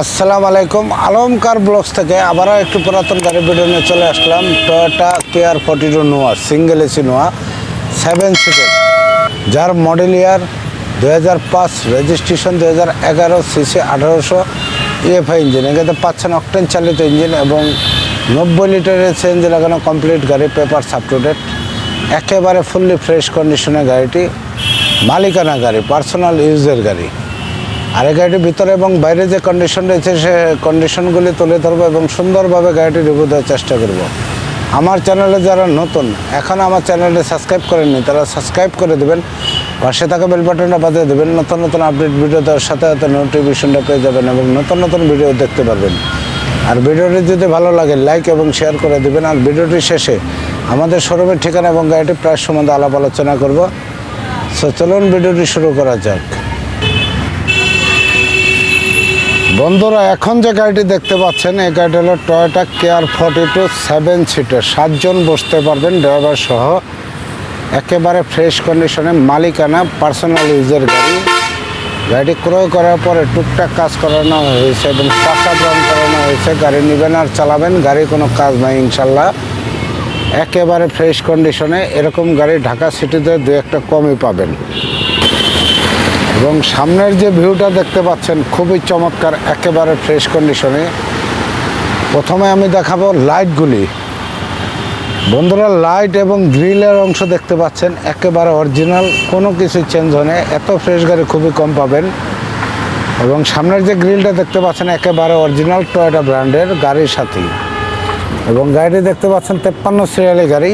আসসালামু আলাইকুম। আলমকার ব্লগস থেকে আবারও একটু পুরাতন গাড়ি ভিডিও নিয়ে চলে আসলাম। Toyota KR forty two Noah single AC Noah seven সিটের যার মডেল ইয়ার দু পাঁচ রেজিস্ট্রেশন দু হাজার এগারো সিসি আঠারোশো ইএফআই ইঞ্জিন এখানে পাচ্ছেন অকটেন চালিত ইঞ্জিন এবং নব্বই লিটারের সিএনজি লাগানো কমপ্লিট গাড়ি পেপার আপ টু ডেট একেবারে ফুললি ফ্রেশ কন্ডিশনের গাড়িটি। মালিকানা গাড়ি পার্সোনাল ইউজের গাড়ি। আর এই গাড়িটির ভিতরে এবং বাইরে যে কন্ডিশন রয়েছে, সে কন্ডিশনগুলি তুলে ধরবো এবং সুন্দরভাবে গাড়িটি রিভিউ দেওয়ার চেষ্টা করব। আমার চ্যানেলে যারা নতুন, এখন আমার চ্যানেলে সাবস্ক্রাইব করেননি, তারা সাবস্ক্রাইব করে দেবেন, পাশে থাকা বেল বাটনটা বাজিয়ে দেবেন, নতুন নতুন আপডেট ভিডিও দেওয়ার সাথে সাথে নোটিফিকেশনটা পেয়ে যাবেন এবং নতুন নতুন ভিডিও দেখতে পারবেন। আর ভিডিওটি যদি ভালো লাগে লাইক এবং শেয়ার করে দেবেন। আর ভিডিওটি শেষে আমাদের শোরুমের ঠিকানা এবং গাড়িটির প্রায় সম্বন্ধে আলাপ আলোচনা করব। সো চলুন ভিডিওটি শুরু করা যাক। বন্ধুরা, এখন যে গাড়িটি দেখতে পাচ্ছেন, এই গাড়িটি হলো Toyota KR forty two seven সিটের সাতজন বসতে পারবেন ড্রাইভার সহ। একেবারে ফ্রেশ কন্ডিশনে মালিকানা পার্সোনাল ইউজের গাড়ি। গাড়িটি ক্রয় করার পরে টুকটাক কাজ করানো হয়েছে এবং টাকা গ্রহণ করানো হয়েছে। গাড়ি নেবেন আর চালাবেন গাড়ি কোনো কাজ নাই ইনশাল্লাহ একেবারে ফ্রেশ কন্ডিশনে এরকম গাড়ি ঢাকা সিটিতে দু একটা কমই পাবেন। এবং সামনের যে ভিউটা দেখতে পাচ্ছেন, খুবই চমৎকার, একেবারে ফ্রেশ কন্ডিশনে। প্রথমে আমি দেখাবো লাইটগুলি। বন্ধুরা, লাইট এবং গ্রিলের অংশ দেখতে পাচ্ছেন, একেবারে অরিজিনাল, কোনো কিছু চেঞ্জ হয় না। এত ফ্রেশ গাড়ি খুবই কম পাবেন। এবং সামনের যে গ্রিলটা দেখতে পাচ্ছেন, একেবারে অরিজিনাল টয়োটা ব্র্যান্ডের গাড়ির সাথেই এবং গাড়িটি দেখতে পাচ্ছেন, তেপ্পান্ন সিরিয়ালি গাড়ি।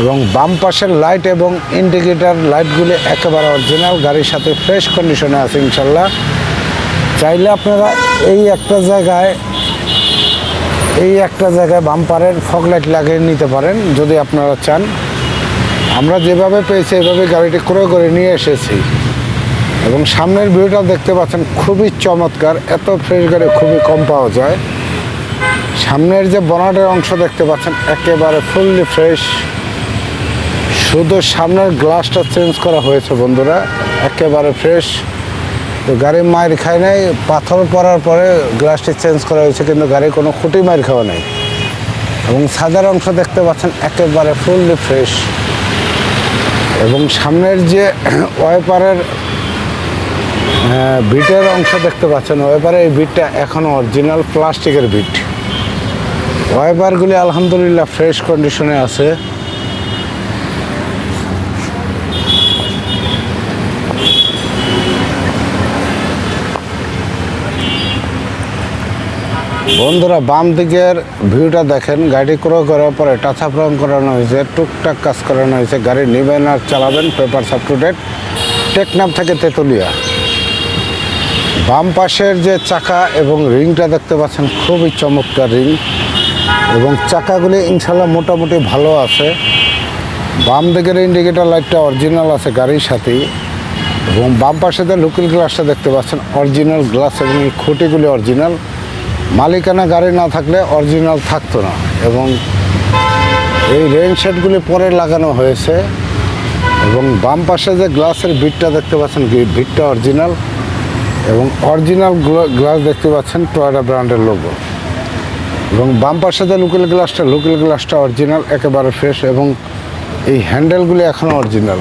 এবং বাম পাশের লাইট এবং ইন্ডিকেটার লাইটগুলি একেবারে অরিজিনাল গাড়ির সাথে ফ্রেশ কন্ডিশনে আছে ইনশাল্লাহ। চাইলে আপনারা এই একটা জায়গায়, এই একটা জায়গায় বাম্পারের ফগ লাইট লাগিয়ে নিতে পারেন, যদি আপনারা চান। আমরা যেভাবে পেয়েছি, এভাবে গাড়িটি ক্রয় করে নিয়ে এসেছি। এবং সামনের ভিউটা দেখতে পাচ্ছেন, খুবই চমৎকার, এত ফ্রেশ গাড়ি খুবই কম পাওয়া যায়। সামনের যে বনাটের অংশ দেখতে পাচ্ছেন, একেবারে ফুললি ফ্রেশ শুধু সামনের গ্লাসটা চেঞ্জ করা হয়েছে, বন্ধুরা। একেবারে ফ্রেশ। তো গাড়ি মায়ের খায় নাই, পাথর পড়ার পরে গ্লাসটি চেঞ্জ করা হয়েছে, কিন্তু গাড়ি কোনো খুঁটি মার খাওয়া নেই। এবং সাদার অংশ দেখতে পাচ্ছেন, একেবারে ফুললি ফ্রেশ এবং সামনের যে ওয়াইপারের বিটের অংশ দেখতে পাচ্ছেন ওয়াইপারের এই বিটটা এখনও অরিজিনাল প্লাস্টিকের বিট। ওয়াইপারগুলি আলহামদুলিল্লাহ ফ্রেশ কন্ডিশনে আছে। বন্ধুরা, বাম দিকের ভিউটা দেখেন, গাড়ি ক্রয় করার পরে টাচা রং করানো হয়েছে, টুকটাক কাজ করানো হয়েছে, গাড়ি নেবেন আর চালাবেন paper up to date Teknaf থেকে তেতুলিয়া। বাম পাশের যে চাকা এবং রিংটা দেখতে পাচ্ছেন, খুবই চমৎকার রিং এবং চাকাগুলি ইনশাল্লাহ মোটামুটি ভালো আছে। বাম দিকের ইন্ডিকেটর লাইটটা অরিজিনাল আছে গাড়ির সাথেই এবং বাম পাশে যে লুকিল গ্লাসটা দেখতে পাচ্ছেন অরিজিনাল গ্লাস এবং খুঁটিগুলি অরিজিনাল মালিকানা গাড়ি না থাকলে অরিজিনাল থাকতো না। এবং এই রেন শেডগুলি পরে লাগানো হয়েছে এবং বাম পাশে যে গ্লাসের বিটটা দেখতে পাচ্ছেন বিটটা অরিজিনাল এবং অরিজিনাল গ্লাস দেখতে পাচ্ছেন টয়টা ব্র্যান্ডের লোগো এবং বাম পাশে যে লুকেল গ্লাসটা লুকেল গ্লাসটা অরিজিনাল একেবারে ফ্রেশ এবং এই হ্যান্ডেলগুলি এখনও অরিজিনাল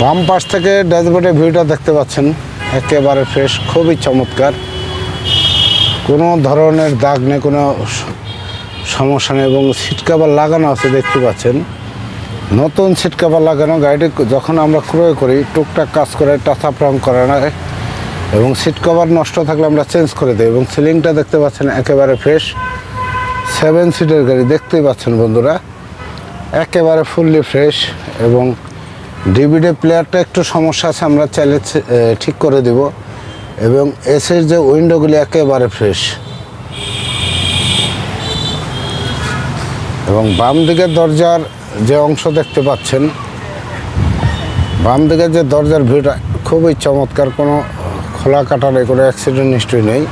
বাম পাশ থেকে ড্যাশবোর্ডের ভিউটা দেখতে পাচ্ছেন, একেবারে ফ্রেশ খুবই চমৎকার। কোনো ধরনের দাগ নেই কোনো সমস্যা নেই এবং সিট কাভার লাগানো আছে দেখতে পাচ্ছেন। নতুন সিট কাভার লাগানো গাড়িটি যখন আমরা ক্রয় করি টুকটাক কাজ করে টাচা রং করে না এবং সিট কভার নষ্ট থাকলে আমরা চেঞ্জ করে দিই এবং সিলিংটা দেখতে পাচ্ছেন একেবারে ফ্রেশ সেভেন সিটের গাড়ি দেখতেই পাচ্ছেন বন্ধুরা একেবারে ফুললি ফ্রেশ এবং ডিভিডি প্লেয়ারটা একটু সমস্যা আছে আমরা এ, ঠিক করে দেব। এবং এসের যে উইন্ডোগুলি একেবারে ফ্রেশ এবং বাম দিকের দরজার যে অংশ দেখতে পাচ্ছেন, বাম দিকের যে দরজার ভিউটা খুবই চমৎকার, কোনো খোলা কাটা নেই কোনো অ্যাক্সিডেন্ট নিশ্চয়ই নেই।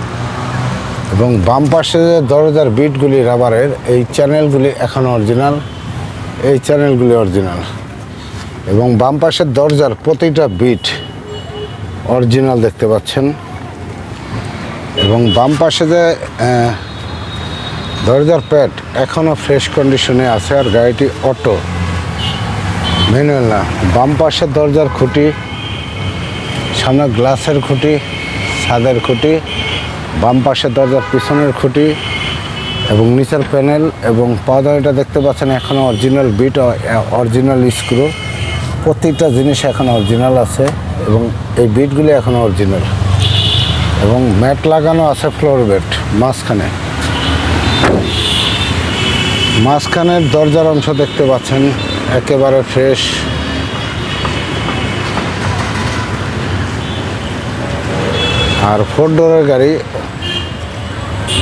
এবং বাম পাশে যে দরজার বিটগুলি রাবারের এই চ্যানেলগুলি এখনও অরিজিনাল এই চ্যানেলগুলি অরিজিনাল এবং বাম পাশের দরজার প্রতিটা বিট অরিজিনাল দেখতে পাচ্ছেন। এবং বাম পাশে যে দরজার প্যাড এখনও ফ্রেশ কন্ডিশনে আছে আর গাড়িটি অটো। ম্যানুয়াল না। বাম পাশের দরজার খুঁটি, সামনে গ্লাসের খুঁটি, ছাদের খুঁটি, বাম পাশের দরজার পিছনের খুঁটি এবং নিচের প্যানেল এবং পাওদানিটা দেখতে পাচ্ছেন এখনও অরিজিনাল বিট অরিজিনাল স্ক্রু। প্রত্যেকটা জিনিস এখন অরিজিনাল আছে। এবং এই বিটগুলি এখনও অরিজিনাল এবং ম্যাট লাগানো আছে ফ্লোর বেড মাঝখানে। মাঝখানের দরজার অংশ দেখতে পাচ্ছেন, একেবারে ফ্রেশ আর ফোর ডোরের গাড়ি,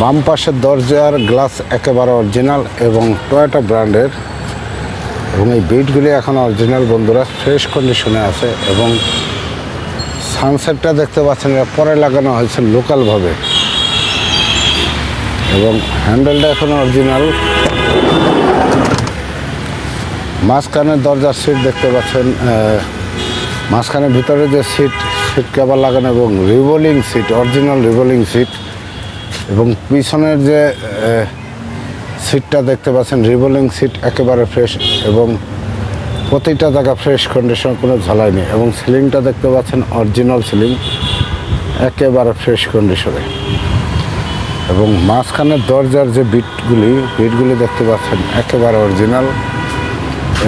বাম পাশের দরজার গ্লাস একেবারে অরিজিনাল এবং টয়োটা ব্র্যান্ডের এবং এই বিটগুলি এখন অরিজিনাল বন্ধুরা ফ্রেশ কন্ডিশনে আছে এবং সানসেটটা দেখতে পাচ্ছেন এটা পরে লাগানো হয়েছে লোকালভাবে। এবং হ্যান্ডেলটা এখন অরিজিনাল মাঝখানের দরজার সিট দেখতে পাচ্ছেন আহ, মাঝখানের ভিতরে যে সিট সিট কভার লাগানো এবং revolving seat original revolving seat এবং পিছনের যে সিটটা দেখতে পাচ্ছেন রিভলিং সিট একেবারে ফ্রেশ এবং প্রতিটা জায়গা ফ্রেশ কন্ডিশন কোনো ঝালাই নেই। এবং সিলিংটা দেখতে পাচ্ছেন অরিজিনাল সিলিং একেবারে ফ্রেশ কন্ডিশনে এবং মাঝখানের দরজার যে বিটগুলি বিটগুলি দেখতে পাচ্ছেন, একেবারে অরিজিনাল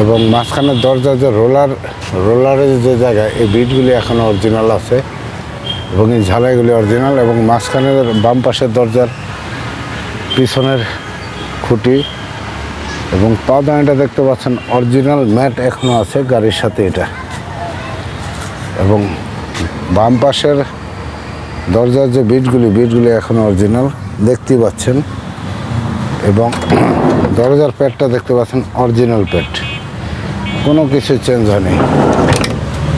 এবং মাঝখানের দরজার যে রোলার রোলারের যে জায়গা এই বিটগুলি এখনও অরিজিনাল আছে। এবং এই ঝালাইগুলি অরিজিনাল এবং মাঝখানের বাম পাশের দরজার পিছনের খুঁটি এবং পাওদানিটা দেখতে পাচ্ছেন অরিজিনাল ম্যাট এখনও আছে গাড়ির সাথে এটা। এবং বাম পাশের দরজার যে বিটগুলি বিটগুলি এখনও অরিজিনাল দেখতেই পাচ্ছেন। এবং দরজার প্যাডটা দেখতে পাচ্ছেন অরিজিনাল প্যাড কোনো কিছু চেঞ্জ হয়নি।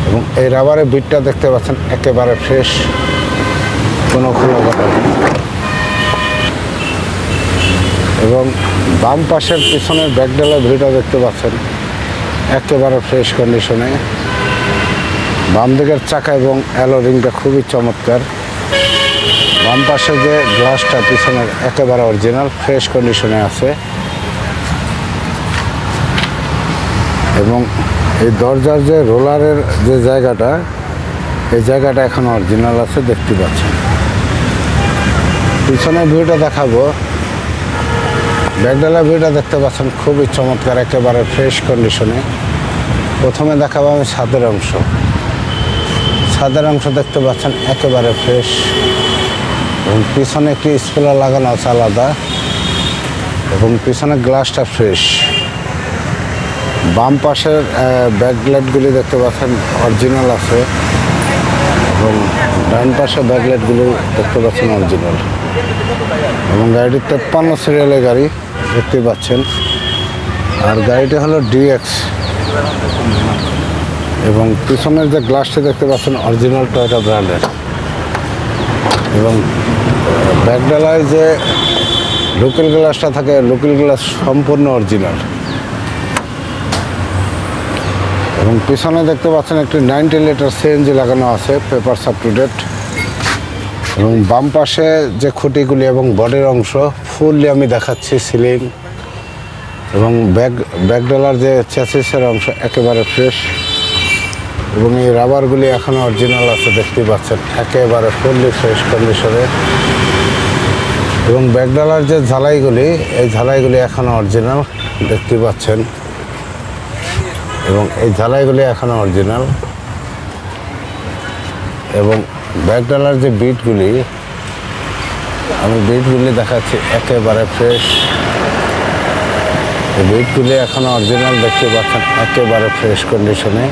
এবং এই রাবারের বিটটা দেখতে পাচ্ছেন, একেবারে ফ্রেশ কোনো খোলা কথা এবং বাম পাশের পিছনের ব্যাকডালের ভিড়টা দেখতে পাচ্ছেন। একেবারে ফ্রেশ কন্ডিশনে বাম দিকের চাকা এবং অ্যালো রিংটা খুবই চমৎকার। বাম পাশে যে গ্লাসটা পিছনের একেবারে অরিজিনাল ফ্রেশ কন্ডিশনে আছে। এবং এই দরজার যে রোলারের যে জায়গাটা, এই জায়গাটা এখন অরিজিনাল আছে, দেখতে পাচ্ছেন। পিছনের ভিউটা দেখাবো। ব্যাকডালা ভিউটা দেখতে পাচ্ছেন, খুবই চমৎকার, একেবারে ফ্রেশ কন্ডিশনে প্রথমে দেখাবো আমি ছাদের অংশ। ছাদের অংশ দেখতে পাচ্ছেন, একেবারে ফ্রেশ এবং পিছনে একটি স্পেলার লাগানো আছে আলাদা। এবং পিছনে গ্লাসটা ফ্রেশ বাম পাশের ব্যাকলাইটগুলি দেখতে পাচ্ছেন অরিজিনাল আছে। এবং ডান পাশে ব্যাকলাইটগুলি দেখতে পাচ্ছেন অরিজিনাল এবং গাড়িটি তেপ্পান্ন সিরিয়ালের গাড়ি। দেখতে পাচ্ছেন। আর গাড়িটি হলো ডিএক্স এবং পিছনের যে গ্লাসটি দেখতে পাচ্ছেন অরিজিনাল টয়টা ব্র্যান্ডের এবং ব্যাকডালায় যে লোকাল গ্লাসটা থাকে লোকাল গ্লাস সম্পূর্ণ অরিজিনাল এবং পিছনে দেখতে পাচ্ছেন, একটি নাইনটি লিটার সিএনজি লাগানো আছে পেপার আপ টু ডেট এবং বাম পাশে যে খুঁটিগুলি এবং বডির অংশ ফুললি আমি দেখাচ্ছি সিলিং এবং ব্যাক ব্যাকডলার যে চ্যাসিসের অংশ একেবারে ফ্রেশ এবং এই রাবারগুলি এখনও অরিজিনাল আছে দেখতে পাচ্ছেন, একেবারে ফুললি ফ্রেশ কন্ডিশনে। এবং ব্যাকডলার যে ঝালাইগুলি, এই ঝালাইগুলি এখনও অরিজিনাল দেখতে পাচ্ছেন। এবং এই ঝালাইগুলি এখনও অরিজিনাল। এবং ব্যাকডালার যে বিটগুলি আমি বিটগুলি দেখাচ্ছি, একেবারে ফ্রেশ এই বিটগুলি এখনও অরিজিনাল দেখতে পাচ্ছেন, একেবারে ফ্রেশ কন্ডিশনে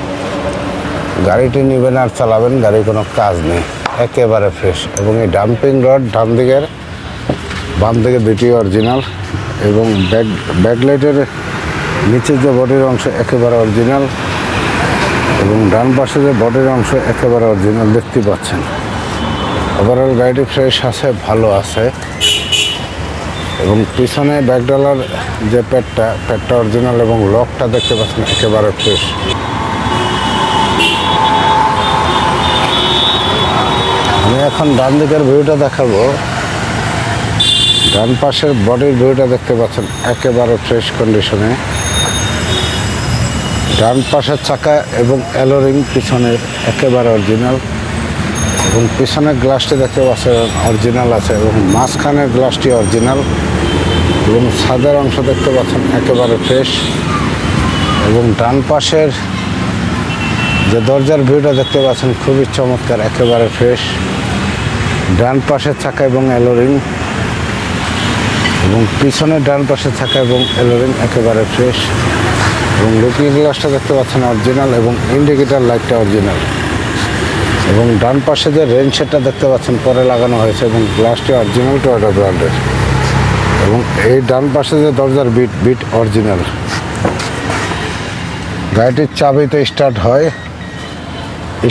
গাড়িটি নেবেন আর চালাবেন গাড়ির কোনো কাজ নেই, একেবারে ফ্রেশ এবং এই ডাম্পিং রড ডান দিকের, বাম দিকে দুটি অরিজিনাল এবং ব্যাক ব্যাকলাইটের নিচের যে বডির অংশ একেবারে অরিজিনাল এবং ডান পাশে যে বডির অংশ একেবারে অরিজিনাল দেখতে পাচ্ছেন। ওভারঅল গাড়িটি ফ্রেশ আছে, ভালো আছে। এবং পিছনে ব্যাকডালার যে প্যাডটা প্যাডটা অরিজিনাল এবং লকটা দেখতে পাচ্ছেন, একেবারে ফ্রেশ আমি এখন ডান দিকের ভিউটা দেখাবো। ডান পাশের বডির ভিউটা দেখতে পাচ্ছেন, একেবারে ফ্রেশ কন্ডিশনে ডান পাশের চাকা এবং অ্যালোরিং পিছনের, একেবারে অরিজিনাল এবং পিছনের গ্লাসটি দেখতে পাচ্ছেন অরিজিনাল আছে এবং মাঝখানের গ্লাসটি অরিজিনাল এবং ছাদের অংশ দেখতে পাচ্ছেন একেবারে ফ্রেশ এবং ডান পাশের যে দরজার ভিউটা দেখতে পাচ্ছেন খুবই চমৎকার, একেবারে ফ্রেশ ডান পাশের থাকা এবং অ্যালোরিং এবং পিছনের ডান পাশে থাকা এবং এলোরিং একেবারে ফ্রেশ এবং লুকিং গ্লাসটা দেখতে পাচ্ছেন অরিজিনাল এবং ইন্ডিকেটার লাইটটা অরিজিনাল এবং ডান পাশে যে রেন সেটটা দেখতে পাচ্ছেন, পরে লাগানো হয়েছে এবং গ্লাসটি অরিজিনাল টয়টা ব্র্যান্ডের এবং এই ডান পাশে যে দরজার বিট বিট অরিজিনাল গাড়িটির চাবিতে স্টার্ট হয়।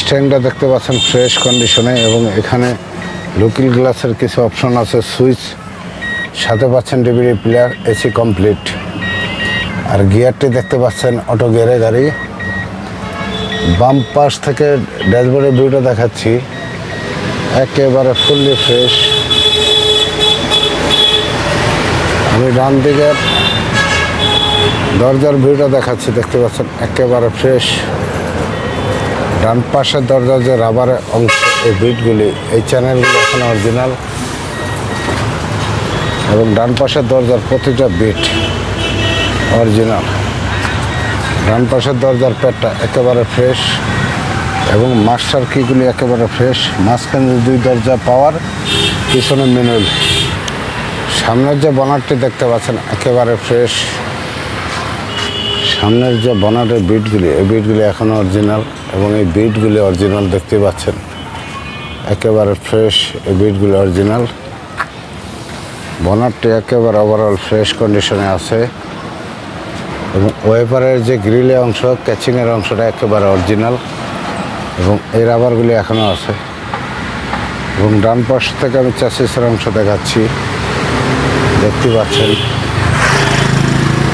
স্ট্যান্ডটা দেখতে পাচ্ছেন ফ্রেশ কন্ডিশনে এবং এখানে লুকিং গ্লাসের কিছু অপশন আছে সুইচ সাথে পাচ্ছেন ডিবিডি প্লেয়ার এসি কমপ্লিট আর গিয়ারটি দেখতে পাচ্ছেন অটো গিয়ারে গাড়ি। বাম পাশ থেকে ড্যাশবোর্ডের ভিউটা দেখাচ্ছি। একেবারে ফুললি ফ্রেশ আমি ডান দিকের দরজার ভিউটা দেখাচ্ছি, দেখতে পাচ্ছেন? একেবারে ফ্রেশ ডান পাশের দরজার যে রাবারের অংশ, এই বিটগুলি এই চ্যানেলগুলি এখন অরিজিনাল এবং ডান পাশের দরজার প্রতিটা বিট অরিজিনাল ডান পাশের দরজার প্যাডটা একেবারে ফ্রেশ এবং মাস্টার কিগুলি একেবারে ফ্রেশ মাঝখানে দুই দরজা পাওয়ার, পিছনে মেনুল সামনের যে বনারটি দেখতে পাচ্ছেন, একেবারে ফ্রেশ সামনের যে বনারের বিটগুলি এই বিটগুলি এখনও অরিজিনাল এবং এই বিটগুলি অরিজিনাল দেখতে পাচ্ছেন। একেবারে ফ্রেশ এই বিটগুলি অরিজিনাল বনারটি একেবারে ওভারঅল ফ্রেশ কন্ডিশনে আছে। এবং ওয়েপারের যে গ্রিলের অংশ, ক্যাচিংয়ের অংশটা একেবারে অরিজিনাল এবং এই রাবারগুলি এখনও আছে। এবং ডান পাশ থেকে আমি চ্যাসিসের অংশ দেখাচ্ছি। দেখতে পাচ্ছেন।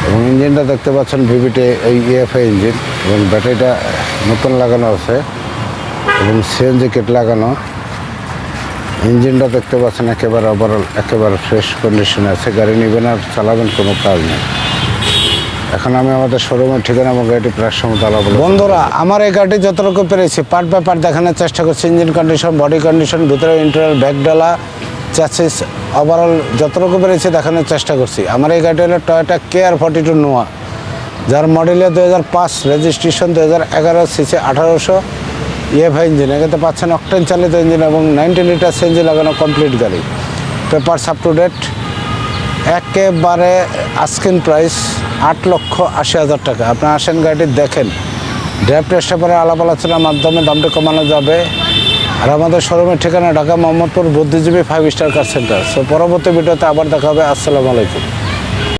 এবং ইঞ্জিনটা দেখতে পাচ্ছেন ভিভিটি এই ইএফআই ইঞ্জিন এবং ব্যাটারিটা নতুন লাগানো আছে এবং সিএনজি কিট লাগানো। ইঞ্জিনটা দেখতে পাচ্ছেন একেবারে ওভারঅল একেবারে ফ্রেশ কন্ডিশনে আছে। গাড়ি নেবেন আর চালাবেন কোনো কাজ নেই। এখন আমি আমাদের শোরুমের ঠিকানা এবং গাড়িটি প্রায় সময় আলাপ বন্ধুরা, আমার এই গাড়িটি যতটুকু পেরেছি পার্ট বাই পার্ট দেখানোর চেষ্টা করছি ইঞ্জিন কন্ডিশন বডি কন্ডিশন ভিতরে ইন্টারিয়াল ব্যাকডালা চ্যাসিস ওভারঅল যতটুকু পেরেছি দেখানোর চেষ্টা করছি। আমার এই গাড়িটি হলো Toyota KR forty two Noah যার মডেলে দু হাজার পাঁচ রেজিস্ট্রেশন দু হাজার এগারো সিসি আঠারোশো ইএফআই ইঞ্জিন এখানে পাচ্ছেন অকটেন চালিত ইঞ্জিন এবং নাইনটি লিটার সিএনজি লাগানো কমপ্লিট গাড়ি। পেপারস আপ টু ডেট একেবারে আস্কিন প্রাইস আট লক্ষ আশি হাজার টাকা। আপনি আসেন গাড়িটি দেখেন। ড্রাইভ টেস্টে পরে আলাপ আলোচনার মাধ্যমে দামটা কমানো যাবে। আর আমাদের শোরুমের ঠিকানা ঢাকা মোহাম্মদপুর বুদ্ধিজীবী five star car centre so পরবর্তী ভিডিওতে আবার দেখা হবে। আসসালামু আলাইকুম।